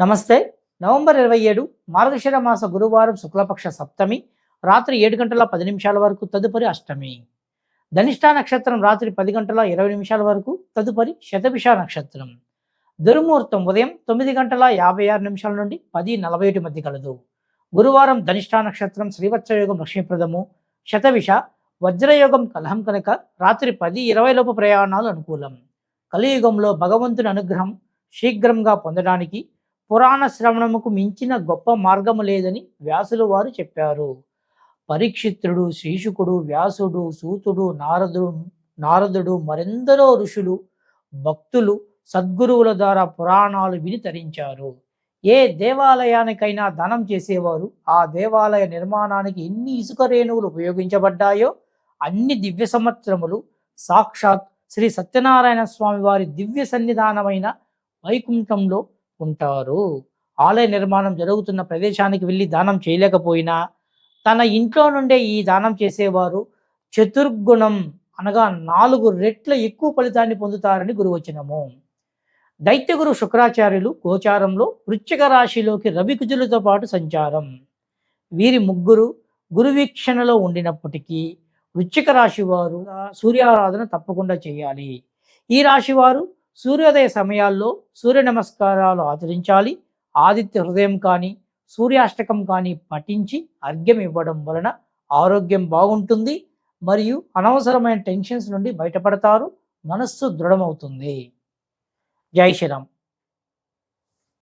నమస్తే. నవంబర్ ఇరవై ఏడు మార్గశిర మాస గురువారం శుక్లపక్ష సప్తమి రాత్రి ఏడు గంటల పది నిమిషాల వరకు తదుపరి అష్టమి. ధనిష్టా నక్షత్రం రాత్రి పది గంటల ఇరవై నిమిషాల వరకు తదుపరి శతభిష నక్షత్రం. దుర్ముహూర్తం ఉదయం తొమ్మిది గంటల యాభై ఆరు నిమిషాల నుండి పది నలభై ఒకటి మధ్య కలదు. గురువారం ధనిష్టా నక్షత్రం శ్రీవత్సయోగం లక్ష్మీప్రదము శతవిష వజ్రయోగం కలహం కనుక రాత్రి పది ఇరవై లోపు ప్రయాణాలు అనుకూలం. కలియుగంలో భగవంతుని అనుగ్రహం శీఘ్రంగా పొందడానికి పురాణ శ్రవణముకు మించిన గొప్ప మార్గము లేదని వ్యాసులు వారు చెప్పారు. పరీక్షిత్రుడు శ్రీషుకుడు వ్యాసుడు సూతుడు నారదుడు నారదుడు మరెందరో ఋషులు భక్తులు సద్గురువుల ద్వారా పురాణాలు విని తరించారు. ఏ దేవాలయానికైనా దానం చేసేవారు ఆ దేవాలయ నిర్మాణానికి ఎన్ని ఇసుక రేణువులు ఉపయోగించబడ్డాయో అన్ని దివ్య సంవత్సరములు సాక్షాత్ శ్రీ సత్యనారాయణ స్వామి వారి దివ్య సన్నిధానమైన వైకుంఠంలో ఉంటారు ఆలయ నిర్మాణం జరుగుతున్న ప్రదేశానికి వెళ్ళి దానం చేయలేకపోయినా తన ఇంట్లో నుండే ఈ దానం చేసేవారు. చతుర్గుణం అనగా నాలుగు రెట్ల ఎక్కువ ఫలితాన్ని పొందుతారని గురువచనము. దైత్యగురు శుక్రాచార్యులు గోచారంలో వృశ్చిక రాశిలోకి రవికుజులతో పాటు సంచారం. వీరి ముగ్గురు గురువీక్షణలో ఉండినప్పటికీ వృశ్చిక రాశి వారు సూర్యారాధన తప్పకుండా చేయాలి. ఈ రాశి వారు సూర్యోదయ సమయాల్లో సూర్య నమస్కారాలు ఆచరించాలి. ఆదిత్య హృదయం కానీ సూర్యాష్టకం కానీ పఠించి అర్ఘ్యం ఇవ్వడం వలన ఆరోగ్యం బాగుంటుంది. మరియు అనవసరమైన టెన్షన్స్ నుండి బయటపడతారు. మనస్సు దృఢమవుతుంది. జై శ్రీరామ్.